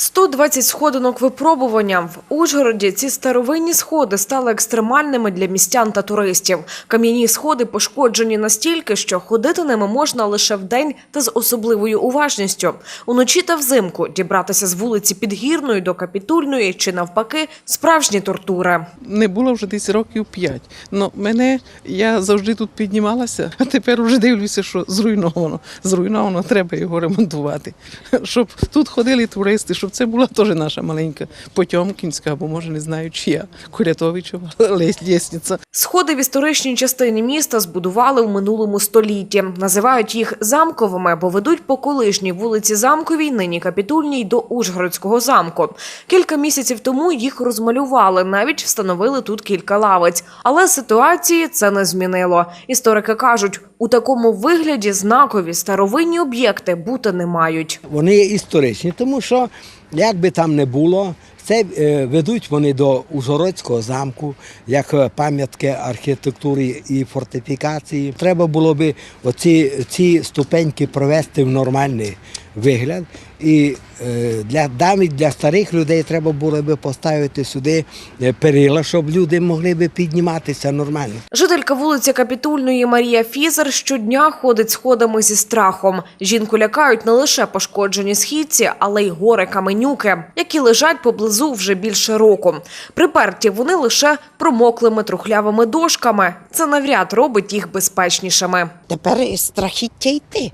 120 сходинок випробування. В Ужгороді ці старовинні сходи стали екстремальними для містян та туристів. Кам'яні сходи пошкоджені настільки, що ходити ними можна лише вдень та з особливою уважністю. Уночі та взимку дібратися з вулиці Підгірної до Капітульної чи навпаки справжні тортури. не було вже десь років п'ять. Ну мене я завжди тут піднімалася, а тепер вже дивлюся, що зруйновано. Зруйновано, треба його ремонтувати. Щоб тут ходили туристи, щоб це була теж наша маленька Потьомкінська, або може не знаю чия, Курятовичева лестниця. Сходи в історичній частині міста збудували в минулому столітті. Називають їх замковими, бо ведуть по колишній вулиці Замковій, нині Капітульній, до Ужгородського замку. Кілька місяців тому їх розмалювали, навіть встановили тут кілька лавиць. Але ситуації це не змінило. Історики кажуть, у такому вигляді знакові старовинні об'єкти бути не мають. Вони є історичні, тому що як би там не було, це е, ведуть вони до Ужгородського замку, як е, пам'ятки архітектури і фортифікації. Треба було би оці ці ступеньки провести в нормальний вигляд. І е, для навіть для старих людей треба було би поставити сюди е, перила, щоб люди могли би підніматися нормально. Жителька вулиці Капітульної Марія Фізер щодня ходить сходами зі страхом. Жінку лякають не лише пошкоджені східці, але й гори каменюки, які лежать поблизу вже більше року. Приперті вони лише промоклими трухлявими дошками. Це навряд робить їх безпечнішими. Тепер страхіття йти.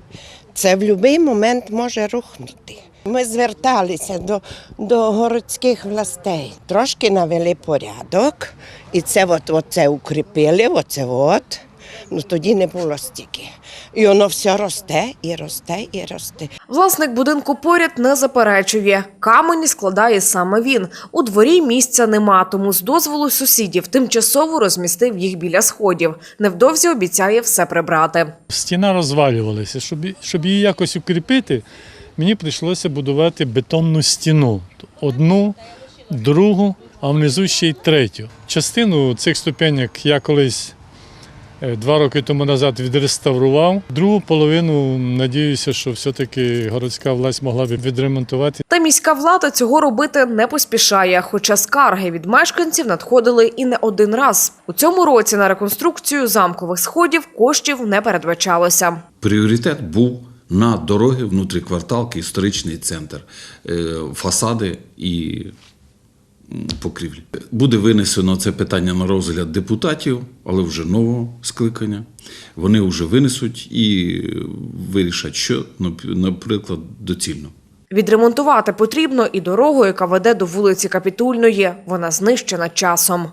Це в будь-який момент може рухнути. Ми зверталися до, до городських властей. Трошки навели порядок, і це от, оце укріпили, оце от. Ну тоді не було стільки. І воно все росте і росте і росте. Власник будинку поряд не заперечує. Камені складає саме він. У дворі місця нема, тому з дозволу сусідів тимчасово розмістив їх біля сходів. Невдовзі обіцяє все прибрати. Стіна розвалювалася. Щоб, щоб її якось укріпити, мені прийшлося будувати бетонну стіну. Одну, другу, а внизу ще й третю. Частину цих ступенек я колись два роки тому назад відреставрував. Другу половину, надіюся, що все-таки городська власть могла б відремонтувати. Та міська влада цього робити не поспішає, хоча скарги від мешканців надходили і не один раз. У цьому році на реконструкцію замкових сходів коштів не передбачалося. Пріоритет був на дороги, внутрікварталки, історичний центр, е, фасади і покрівлі. Буде винесено це питання на розгляд депутатів, але вже нового скликання. Вони вже винесуть і вирішать, що, нап- наприклад, доцільно. Відремонтувати потрібно і дорогу, яка веде до вулиці Капітульної. Вона знищена часом.